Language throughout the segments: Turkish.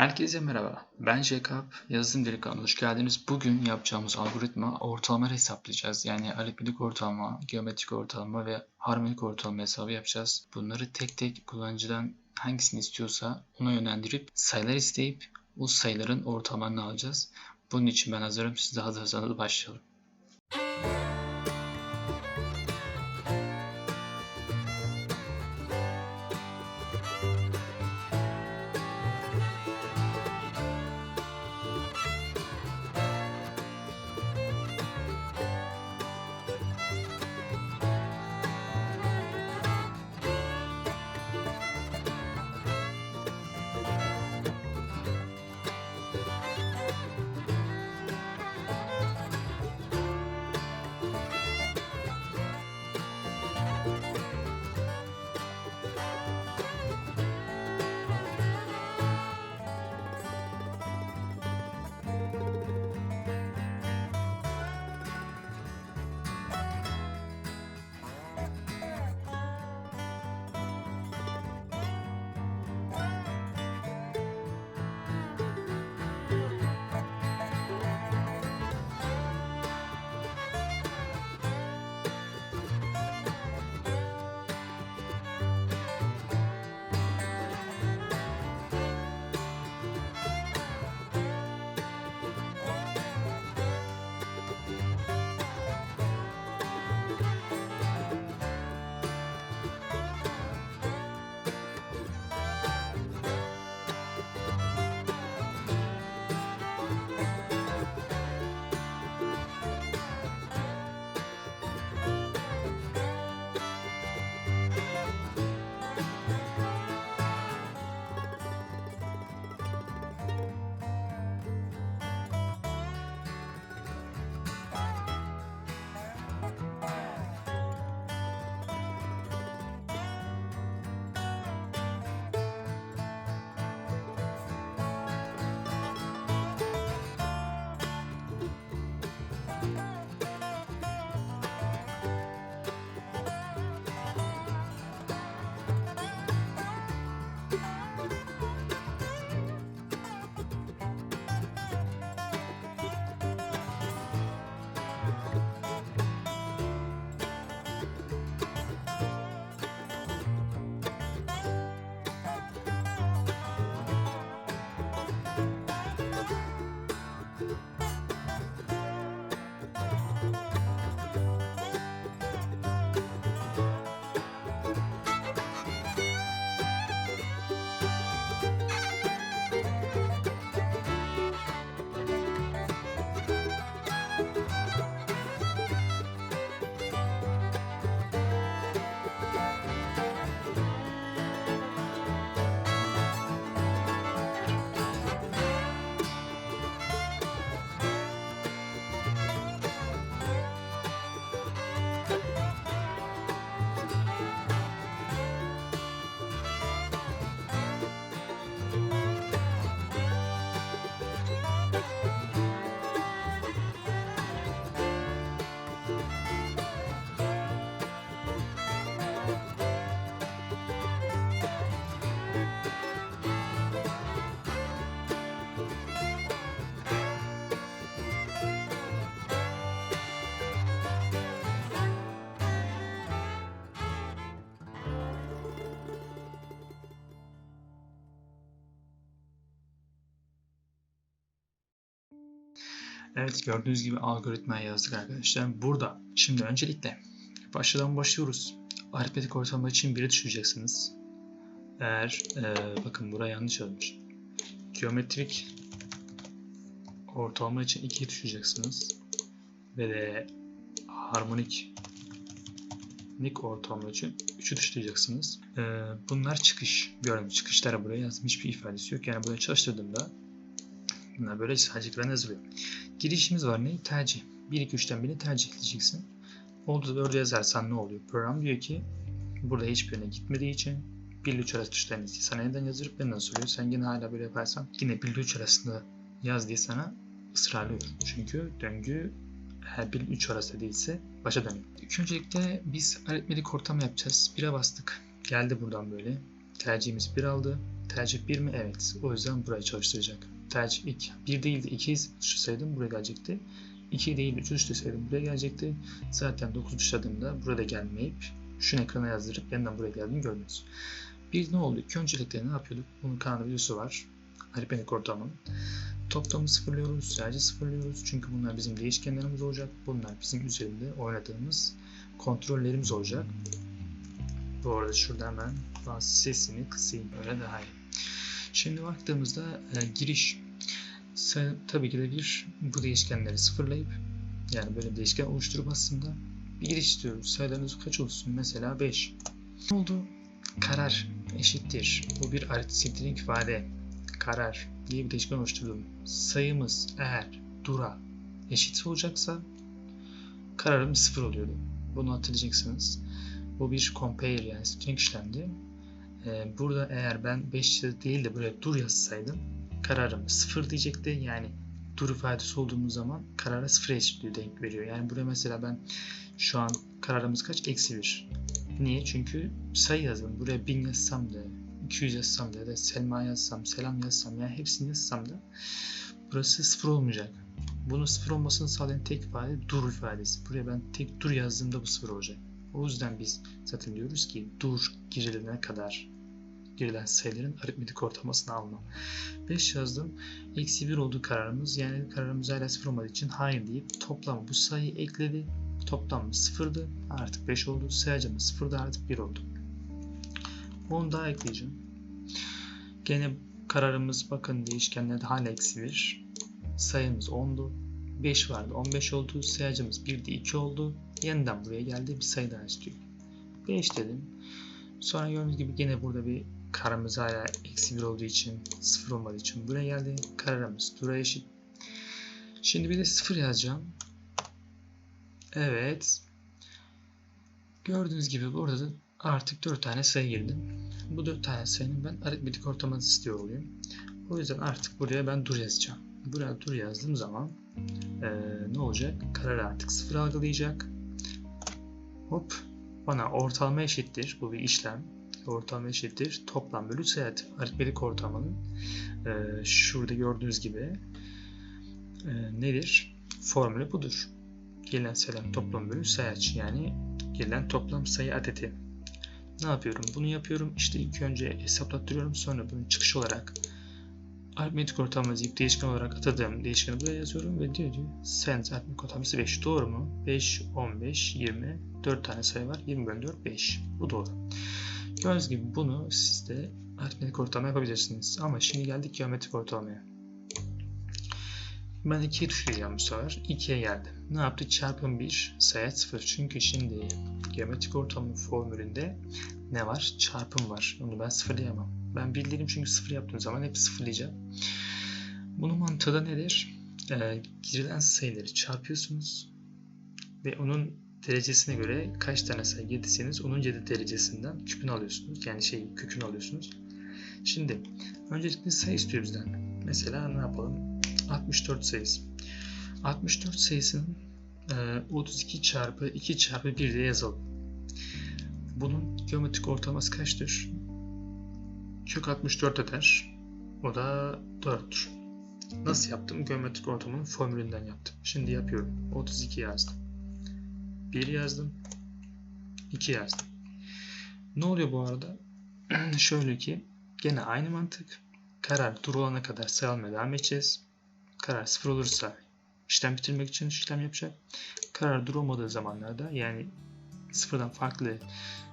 Herkese merhaba. Ben Jacob. Yazılım Dili kanalına hoş geldiniz. Bugün yapacağımız algoritma ortalama hesaplayacağız. Yani aritmetik ortalama, geometrik ortalama ve harmonik ortalama hesabı yapacağız. Bunları tek tek kullanıcıdan hangisini istiyorsa ona yönlendirip sayılar isteyip o sayıların ortalamasını alacağız. Bunun için ben hazırım. Siz de hazırsanız başlayalım. Evet gördüğünüz gibi algoritma yazdık arkadaşlar. Burada şimdi öncelikle başladan başlıyoruz. Aritmetik ortalama için 1'e düşüreceksiniz. Eğer e, bakın buraya yanlış yazmış. Geometrik ortalama için 2'ye düşüreceksiniz. Ve de harmonik nik ortalama için 3'ü düşüreceksiniz. E, bunlar çıkış. Gördüğünüz çıkışlara buraya yazmış hiçbir ifadesi yok. Yani buraya çalıştırdığımda bunlar böyle sadece yazılıyor. Girişimiz var ne? Tercih. 1, 2, 3'ten birini tercih edeceksin. Oldu 4'e yazarsan ne oluyor? Program diyor ki burada hiçbirine gitmediği için 1 ile 3 arası tuşlarını sana neden yazır benden soruyor. Sen yine hala böyle yaparsan yine 1 ile 3 arasında yaz diye sana ısrarlıyor. Çünkü döngü her 1 ile 3 arası değilse başa dönüyor. İlk öncelikle biz aritmetik ortam yapacağız. 1'e bastık. Geldi buradan böyle. Tercihimiz 1 aldı. Tercih 1 mi? Evet. O yüzden burayı çalıştıracak. Tercih 2. 1 değil de 2 tuşlasaydım buraya gelecekti. 2 değil de 3 tuşlasaydım buraya gelecekti. Zaten 9 tuşladığımda burada gelmeyip şunu ekrana yazdırıp yeniden buraya geldiğini gördünüz. Bir ne oldu? İlk öncelikle ne yapıyorduk? Bunun kanalda videosu var. Aritmetik ortamın. Toplamı sıfırlıyoruz, sadece sıfırlıyoruz. Çünkü bunlar bizim değişkenlerimiz olacak. Bunlar bizim üzerinde oynadığımız kontrollerimiz olacak. Bu arada şurada hemen sesini kısayım öyle daha iyi. Şimdi baktığımızda e, giriş tabii ki de bir bu değişkenleri sıfırlayıp yani böyle bir değişken oluşturup aslında bir giriş istiyoruz. Sayılarınız kaç olsun? Mesela 5. Ne oldu? Karar eşittir. Bu bir arithmetik ifade. Karar diye bir değişken oluşturdum. Sayımız eğer dura eşit olacaksa kararım sıfır oluyordu. Bunu hatırlayacaksınız. Bu bir compare yani string işlemdi. Ee, burada eğer ben 5 değil de buraya dur yazsaydım kararım sıfır diyecekti. Yani dur ifadesi olduğumuz zaman karara sıfır eşitliği denk veriyor. Yani buraya mesela ben şu an kararımız kaç? Eksi 1. Niye? Çünkü sayı yazdım. Buraya 1000 yazsam da 200 yazsam da ya da Selma yazsam, Selam yazsam yani hepsini yazsam da burası sıfır olmayacak. Bunun sıfır olmasını sağlayan tek ifade dur ifadesi. Buraya ben tek dur yazdığımda bu sıfır olacak. O yüzden biz zaten diyoruz ki dur girilene kadar girilen sayıların aritmetik ortalamasını alma. 5 yazdım. Eksi 1 oldu kararımız. Yani kararımız hala 0 olmadığı için hayır deyip toplam bu sayıyı ekledi. Toplam 0'dı. Artık 5 oldu. Sayacağımız 0'da artık 1 oldu. 10 daha ekleyeceğim. Gene kararımız bakın değişkenlerde hala eksi 1. Sayımız 10'du. 5 vardı. 15 oldu. Sayacağımız 1'de 2 oldu. Yeniden buraya geldi. Bir sayı daha istiyor. 5 dedim. Sonra gördüğünüz gibi gene burada bir kararımız hala eksi 1 olduğu için 0 olmadığı için buraya geldi. Kararımız dura eşit. Şimdi bir de 0 yazacağım. Evet. Gördüğünüz gibi burada da artık 4 tane sayı girdim. Bu 4 tane sayının ben aritmetik ortalaması istiyor olayım. O yüzden artık buraya ben dur yazacağım. Buraya dur yazdığım zaman ee, ne olacak? Karar artık 0 algılayacak. Hop bana ortalama eşittir. Bu bir işlem. Ortalama eşittir. Toplam bölü sayı aritmetik ortalamanın e, şurada gördüğünüz gibi e, nedir? Formülü budur. Gelen sayıların toplam bölü sayı yani gelen toplam sayı adeti. Ne yapıyorum? Bunu yapıyorum. İşte ilk önce hesaplattırıyorum. Sonra bunu çıkış olarak aritmetik ortalaması deyip değişken olarak atadığım değişkeni buraya yazıyorum ve diyor ki send aritmetik ortalaması 5 doğru mu? 5, 15, 20, 4 tane sayı var. 20 bölü 4, 5. Bu doğru. Gördüğünüz gibi bunu siz de aritmetik ortalama yapabilirsiniz. Ama şimdi geldik geometrik ortalamaya. Ben 2'ye tuşlayacağım bu sefer. 2'ye geldim. Ne yaptı? Çarpım 1 sayı 0. Çünkü şimdi geometrik ortamın formülünde ne var? Çarpım var. Onu ben sıfırlayamam. Ben bildirim çünkü sıfır yaptığım zaman hep sıfırlayacağım. Bunun mantığı da nedir? Ee, girilen sayıları çarpıyorsunuz ve onun derecesine göre kaç tane sayı girdiyseniz onun 7 derecesinden küpünü alıyorsunuz. Yani şey kökünü alıyorsunuz. Şimdi öncelikle sayı istiyor bizden. Mesela ne yapalım? 64 sayısı. 64 sayısının e, 32 çarpı 2 çarpı 1 diye yazalım. Bunun geometrik ortalaması kaçtır? Kök 64 eder. O da 4'tür. Nasıl yaptım? Geometrik ortamının formülünden yaptım. Şimdi yapıyorum. 32 yazdım. 1 yazdım. 2 yazdım. Ne oluyor bu arada? Şöyle ki gene aynı mantık. Karar dur olana kadar sayılmaya devam edeceğiz. Karar sıfır olursa işlem bitirmek için işlem yapacak. Karar dur olmadığı zamanlarda yani sıfırdan farklı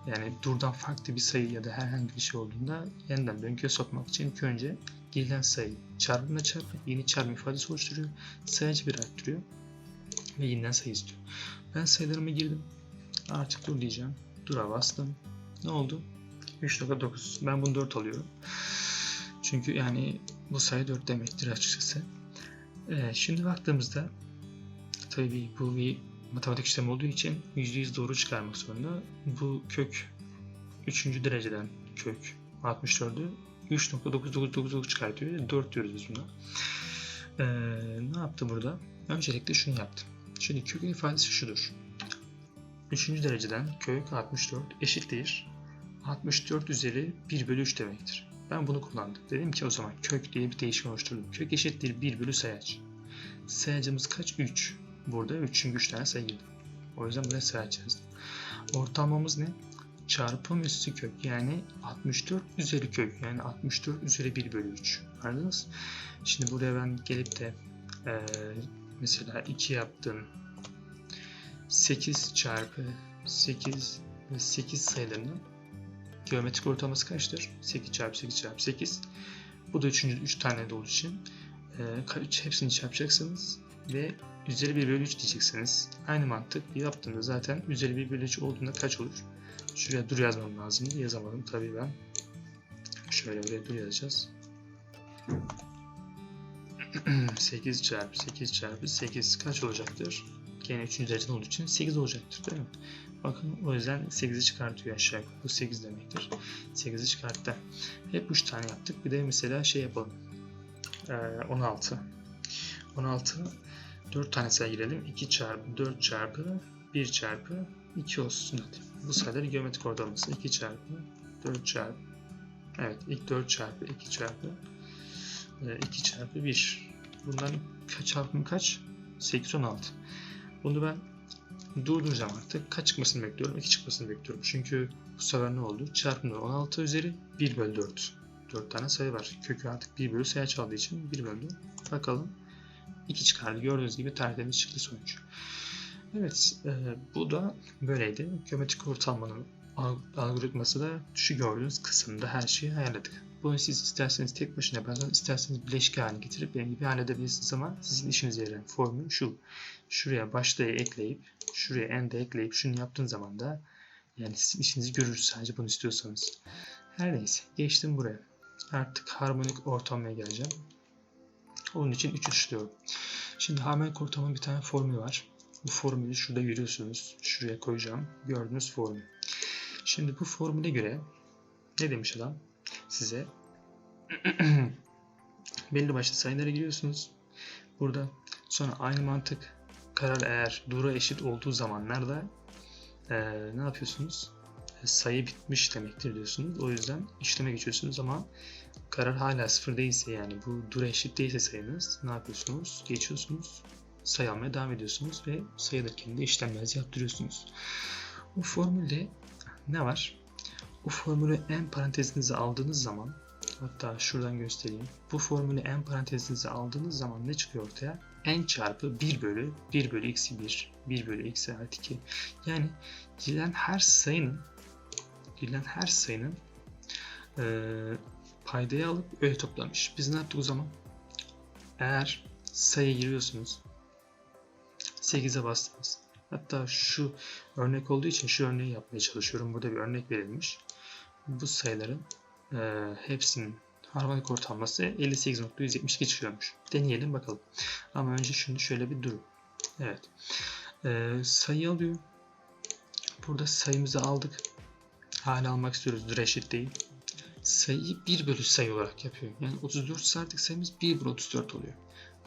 yani durdan farklı bir sayı ya da herhangi bir şey olduğunda yeniden döngüye sokmak için ilk önce girilen sayı çarpımla çarpıp yeni çarpım ifadesi oluşturuyor. Sayıcı bir arttırıyor ve yeniden sayı istiyor. Ben sayılarımı girdim. Artık dur diyeceğim. Dura bastım. Ne oldu? 3.9. Ben bunu 4 alıyorum. Çünkü yani bu sayı 4 demektir açıkçası. Ee, şimdi baktığımızda tabii bu bir matematik işlemi olduğu için %100 doğru çıkarmak zorunda. Bu kök 3. dereceden kök 64'ü 3.9999 çıkartıyor. 4 diyoruz biz buna. Ee, ne yaptı burada? Öncelikle şunu yaptım. Şimdi kökün ifadesi şudur. 3. dereceden kök 64 eşittir. 64 üzeri 1 bölü 3 demektir. Ben bunu kullandım. Dedim ki o zaman kök diye bir değişken oluşturdum. Kök eşittir 1 bölü sayaç. Sayacımız kaç? 3. Burada 3 çünkü 3 tane sayı. O yüzden buraya sayaç yazdım. Ortalamamız ne? Çarpım üstü kök yani 64 üzeri kök yani 64 üzeri 1 bölü 3. Anladınız? Şimdi buraya ben gelip de eee, mesela 2 yaptım. 8 çarpı 8 ve 8 sayılarının geometrik ortalaması kaçtır? 8 çarpı 8 çarpı 8. Bu da 3. 3 tane de olduğu için e, hepsini çarpacaksınız ve üzeri 1 bölü 3 diyeceksiniz. Aynı mantık yaptığında zaten üzeri 1 bölü 3 olduğunda kaç olur? Şuraya dur yazmam lazımdı. Yazamadım tabii ben. Şöyle buraya dur yazacağız. 8 çarpı 8 çarpı 8 kaç olacaktır? Gene 3. derecede olduğu için 8 olacaktır değil mi? Bakın o yüzden 8'i çıkartıyor aşağı yukarı. Bu 8 demektir. 8'i çıkarttı. Hep 3 tane yaptık. Bir de mesela şey yapalım. Ee, 16. 16 4 tane sayı girelim. 2 çarpı 4 çarpı 1 çarpı 2 olsun hadi. Bu sayıları geometrik ortalaması. 2 çarpı 4 çarpı Evet ilk 4 çarpı 2 çarpı e, 2 çarpı 1. Bunların kaç çarpımı kaç? 8 16. Bunu ben durduracağım artık. Kaç çıkmasını bekliyorum? 2 çıkmasını bekliyorum. Çünkü bu sefer ne oldu? Çarpımda 16 üzeri 1 bölü 4. 4 tane sayı var. Kökü artık 1 bölü sayı çaldığı için 1 bölü 4. Bakalım. 2 çıkardı. Gördüğünüz gibi tertemiz çıktı sonuç. Evet. e, bu da böyleydi. Geometrik ortalamanın al- algoritması da şu gördüğünüz kısımda her şeyi ayarladık. Bunu siz isterseniz tek başına yaparsanız, isterseniz bileşik haline getirip benim gibi halledebilirsiniz ama sizin işinize yarayan formül şu. Şuraya baştayı ekleyip, şuraya end'e ekleyip şunu yaptığın zaman da yani sizin işinizi görür sadece bunu istiyorsanız. Her neyse geçtim buraya. Artık harmonik ortamaya geleceğim. Onun için 3 işliyorum. Şimdi harmonik ortamın bir tane formülü var. Bu formülü şurada görüyorsunuz. Şuraya koyacağım. Gördüğünüz formül. Şimdi bu formüle göre ne demiş adam? Size belli başlı sayılara giriyorsunuz. Burada sonra aynı mantık karar eğer dura eşit olduğu zamanlarda eee, ne yapıyorsunuz? E, Sayı bitmiş demektir diyorsunuz. O yüzden işleme geçiyorsunuz ama karar hala sıfır değilse yani bu dura eşit değilse sayınız ne yapıyorsunuz? Geçiyorsunuz. Sayı almaya devam ediyorsunuz ve sayılırken de işlemlerinizi yaptırıyorsunuz. Bu formülde ne var? Bu formülü en parantezinize aldığınız zaman hatta şuradan göstereyim. Bu formülü en parantezinize aldığınız zaman ne çıkıyor ortaya? N çarpı 1 bölü 1 bölü eksi 1 1 bölü eksi artı 2 yani girilen her sayının girilen her sayının eee paydayı alıp öyle toplamış. Biz ne yaptık o zaman? Eğer sayı giriyorsunuz 8'e bastınız. Hatta şu örnek olduğu için şu örneği yapmaya çalışıyorum. Burada bir örnek verilmiş. Bu sayıların e, hepsinin harmonik ortalaması 58.172 çıkıyormuş. Deneyelim bakalım. Ama önce şunu şöyle bir durun. Evet. E, sayı alıyor. Burada sayımızı aldık. Hala almak istiyoruz. Dur eşit değil. Sayıyı 1 bölü sayı olarak yapıyor. Yani 34 ise sayımız 1 bölü 34 oluyor.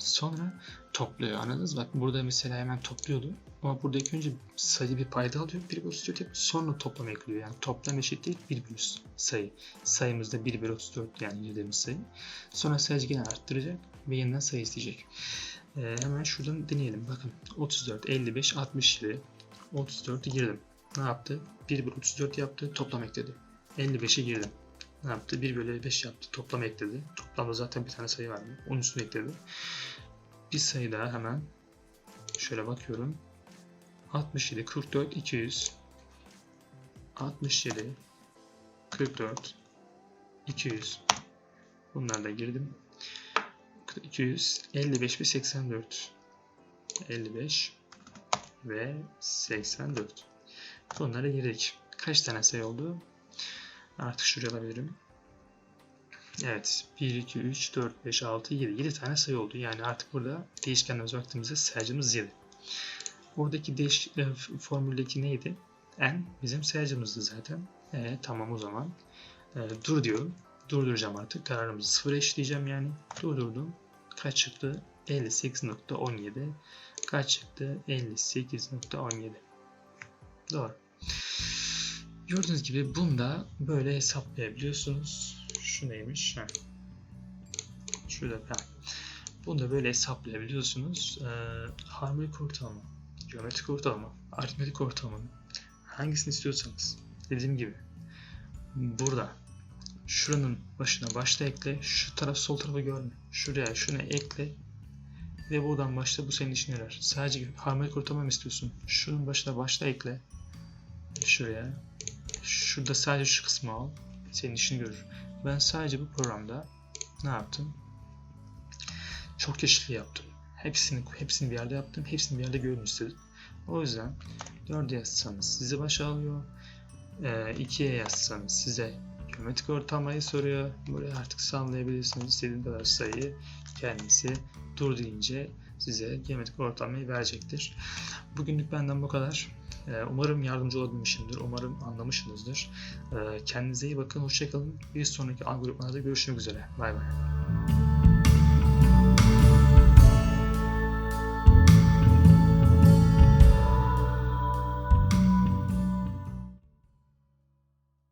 Sonra topluyor anladınız mı? Bak burada mesela hemen topluyordu. Ama burada ilk önce sayı bir payda alıyor. 1 bölü 34 yapıyor. Sonra toplam ekliyor. Yani toplam eşit değil 1 bölü sayı. Sayımız da 1 bölü 34 yani girdiğimiz sayı. Sonra sayıcı gene arttıracak ve yeniden sayı isteyecek. Ee, hemen şuradan deneyelim. Bakın 34, 55, 67. 34'ü girdim. Ne yaptı? 1 bölü 34 yaptı. Toplam ekledi. 55'e girdim. Ne yaptı? 1 bölü 5 yaptı. Toplam ekledi. Toplamda zaten bir tane sayı vardı. Onun üstüne ekledi. Bir sayı daha hemen şöyle bakıyorum. 67, 44, 200 67 44 200 Bunlar da girdim. 200 55 ve 84 55 ve 84 Bunlara girdik. Kaç tane sayı oldu? Artık şuraya alabilirim. Evet. 1, 2, 3, 4, 5, 6, 7. 7 tane sayı oldu. Yani artık burada değişkenlerimize baktığımızda sayacımız 7. Oradaki değiş e, formüldeki neydi? N bizim sayacımızdı zaten. E, tamam o zaman. E, dur diyorum. Durduracağım artık. Kararımızı sıfıra eşitleyeceğim yani. Durdurdum. Kaç çıktı? 58.17. Kaç çıktı? 58.17. Doğru. Gördüğünüz gibi bunu da böyle hesaplayabiliyorsunuz. Şu neymiş? Ha. Şurada ha. Bunu da böyle hesaplayabiliyorsunuz. Ee, harmonik ortalama, geometrik ortalama, aritmetik ortalama hangisini istiyorsanız. Dediğim gibi burada şuranın başına başla ekle, şu taraf sol tarafı görme. Şuraya şunu ekle ve buradan başla bu senin işine yarar. Sadece harmonik ortalama mı istiyorsun? Şunun başına başla ekle. Şuraya. Şurada sadece şu kısmı al. Senin işini görür. Ben sadece bu programda ne yaptım? Çok çeşitli yaptım. Hepsini hepsini bir yerde yaptım. Hepsini bir yerde görün istedim. O yüzden 4'e yazsanız sizi başa alıyor. 2'ye yazsanız size geometrik ortalamayı soruyor. Buraya artık sallayabilirsiniz. İstediğiniz kadar sayıyı kendisi dur deyince size geometrik ortalamayı verecektir. Bugünlük benden bu kadar. Ee, Umarım yardımcı olabilmişimdir. Umarım anlamışsınızdır. Ee, Kendinize iyi bakın. Hoşçakalın. Bir sonraki algoritmalarda görüşmek üzere. Bay bay.